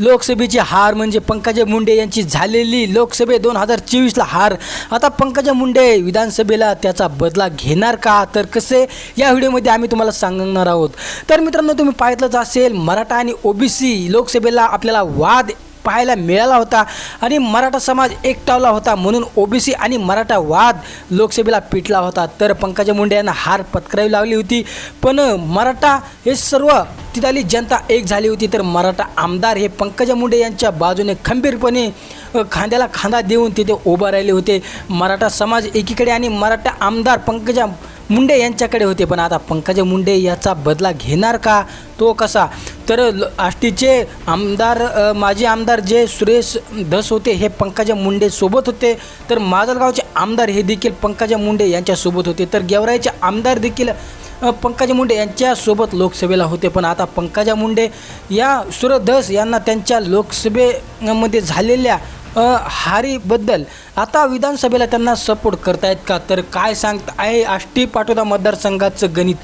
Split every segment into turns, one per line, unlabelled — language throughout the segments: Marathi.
लोकसभेची हार म्हणजे पंकजा मुंडे यांची झालेली लोकसभे दोन हजार चोवीसला हार. आता पंकजा मुंडे विधानसभेला त्याचा बदला घेणार का? तर कसे? या व्हिडिओमध्ये आम्ही तुम्हाला सांगणार आहोत. तर मित्रांनो तुम्ही पाहितलंच असेल मराठा आणि ओबीसी लोकसभेला आपल्याला वाद पाहायला मिळाला होता आणि मराठा समाज एकटावला होता म्हणून ओबीसी आणि मराठा वाद लोकसभेला पिटला होता. तर पंकजा मुंडे यांना हार पत्करावी लागली होती. पण मराठा हे सर्व तिथली जनता एक झाली होती. तर मराठा आमदार हे पंकजा मुंडे यांच्या बाजूने खंबीरपणे खांद्याला खांदा देऊन तिथे उभं राहिले होते. मराठा समाज एकीकडे आणि मराठा आमदार पंकजा मुंडे यांच्याकडे होते. पण आता पंकजा मुंडे याचा बदला घेणार का? तो कसा? तर ल- आष्टीचे आमदार माजी आमदार जे सुरेश धस होते हे पंकजा मुंडे सोबत होते. तर माजलगावचे आमदार हे देखील पंकजा मुंडे यांच्यासोबत होते. तर गेवराईचे आमदार देखील पंकजा मुंडे यांच्यासोबत लोकसभेला होते. पण आता पंकजा मुंडे या सुरधस धस यांना त्यांच्या लोकसभेमध्ये झालेल्या हारीबद्दल आता विधानसभेला त्यांना सपोर्ट करतायत का? तर काय सांगत आहे आष्टी पाटोदा मतदारसंघाचं गणित?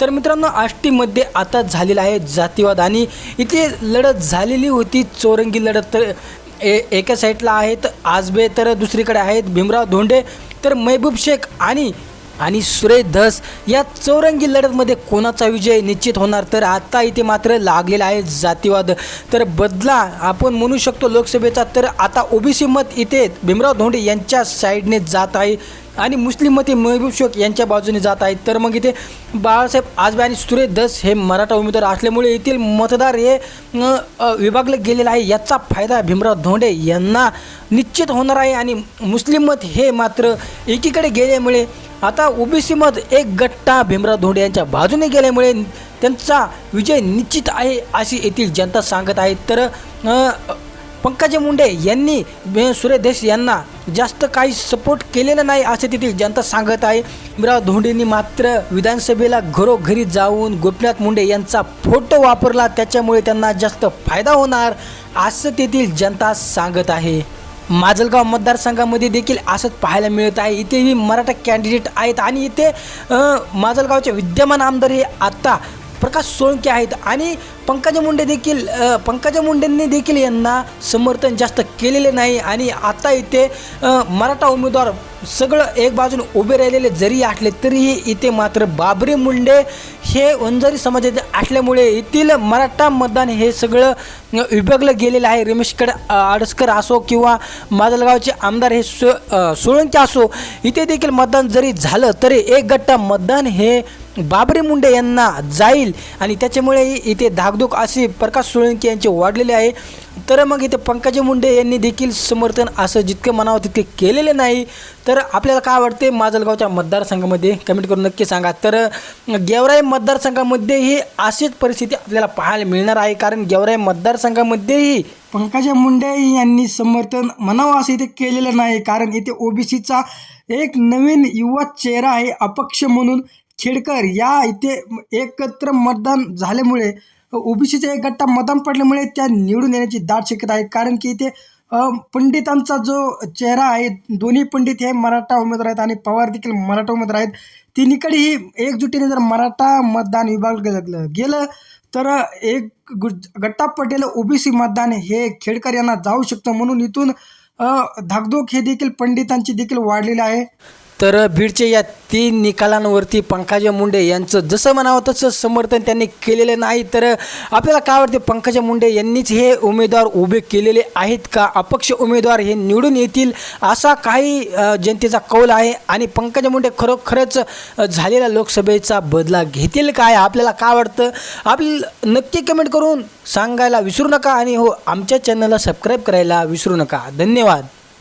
तर मित्रांनो आष्टीमध्ये आता झालेलं आहे जातीवाद आणि इथे लढत झालेली होती चौरंगी लढत तर ए एका साईडला आहेत आजबे तर दुसरीकडे आहेत भीमराव धोंडे तर महबूब शेख आणि आणि सुरेश धस. या चौरंगी लढतमध्ये कोणाचा विजय निश्चित होणार? तर आता इथे मात्र लागलेला आहे जातीवाद. तर बदला आपण म्हणू शकतो लोकसभेचा. तर आता ओबीसी मत इथे भीमराव धोंडे यांच्या साईडने जात आहे. आणि मुस्लिम मते महबूब शेख यांच्या बाजूने जात आहेत. तर मग इथे बाळासाहेब आजबे आणि सुरेश दस हे मराठा उमेदवार असल्यामुळे येथील मतदार हे विभागले गेलेले आहे. याचा फायदा भीमराव धोंडे यांना निश्चित होणार आहे आणि मुस्लिम मत हे मात्र एकीकडे गेल्यामुळे आता ओबीसी मत एक गट्टा भीमराव धोंडे यांच्या बाजूने गेल्यामुळे त्यांचा विजय निश्चित आहे अशी येथील जनता सांगत आहे. तर पंकजा मुंडे यांनी सुरेश देश यांना जास्त काही सपोर्ट केलेलं नाही असे तेथील जनता सांगत आहे. मिराव धोंडेंनी मात्र विधानसभेला घरोघरी जाऊन गोपीनाथ मुंडे यांचा फोटो वापरला. त्याच्यामुळे त्यांना जास्त फायदा होणार असं तेथील जनता सांगत आहे. माजलगाव मतदारसंघामध्ये देखील असंच पाहायला मिळत आहे. इथेही मराठा कॅन्डिडेट आहेत आणि इथे माजलगावचे विद्यमान आमदार हे आत्ता प्रकाश सोळंके आहेत. आणि पंकजा मुंडे देखील पंकजा मुंडेंनी देखील यांना समर्थन जास्त केलेले नाही. आणि आता इथे मराठा उमेदवार सगळं एक बाजूने उभे राहिलेले जरी असले तरीही इथे मात्र बाबरी मुंडे हे वंजारी समाजाचे असल्यामुळे येथील मराठा मतदान हे सगळं विभागलं गेलेलं आहे. रमेशकड आडसकर असो किंवा माजलगावचे आमदार हे सो सोळंके असो इथे देखील मतदान जरी झालं तरी एक गट्टा मतदान हे बाबरी मुंडे यांना जाईल आणि त्याच्यामुळे इथे धाकधूक असे प्रकाश सोळंकी यांचे वाढलेले आहे. तर मग इथे पंकजा मुंडे यांनी देखील समर्थन असं जितकं म्हणावं तितके केलेले नाही. तर आपल्याला काय वाटते माजलगावच्या मतदारसंघामध्ये? कमेंट करून नक्की सांगा. तर गेवराई मतदारसंघामध्येही अशीच परिस्थिती आपल्याला पाहायला मिळणार आहे. कारण गेवराई मतदारसंघामध्येही पंकजा मुंडे यांनी समर्थन म्हणावं असं इथे केलेलं नाही. कारण इथे ओबीसीचा एक नवीन युवा चेहरा आहे अपक्ष म्हणून खेडकर या इथे एकत्र मतदान झाल्यामुळे ओबीसीचा एक गट्टा मतदान पडल्यामुळे त्या निवडून येण्याची दाट शक्यता आहे. कारण की इथे पंडितांचा जो चेहरा आहे दोन्ही पंडित हे मराठा उमेदवार आहेत आणि पवार देखील मराठा उमेदवार आहेत. तिन्हीकडेही एकजुटीने जर मराठा मतदान विभागलं गेलं तर एक गट्टा पटेल ओबीसी मतदान हे खेडकर यांना जाऊ शकतं. म्हणून इथून धाकधोक धाकधूक हे देखील पंडितांची देखील वाढलेलं आहे. तर बीडचे या तीन निकालांवरती पंकजा मुंडे यांचं जसं म्हणावं तसं समर्थन त्यांनी केलेलं नाही. तर आपल्याला काय वाटते पंकजा मुंडे यांनीच हे उमेदवार उभे केलेले आहेत का? अपक्ष उमेदवार हे निवडून येतील असा काही जनतेचा कौल आहे आणि पंकजा मुंडे खरोखरच झालेला झालेल्या लोकसभेचा बदला घेतील काय? आपल्याला काय वाटतं? आपली नक्की कमेंट करून सांगायला विसरू नका आणि हो आमच्या चॅनलला सबस्क्राईब करायला विसरू नका. धन्यवाद.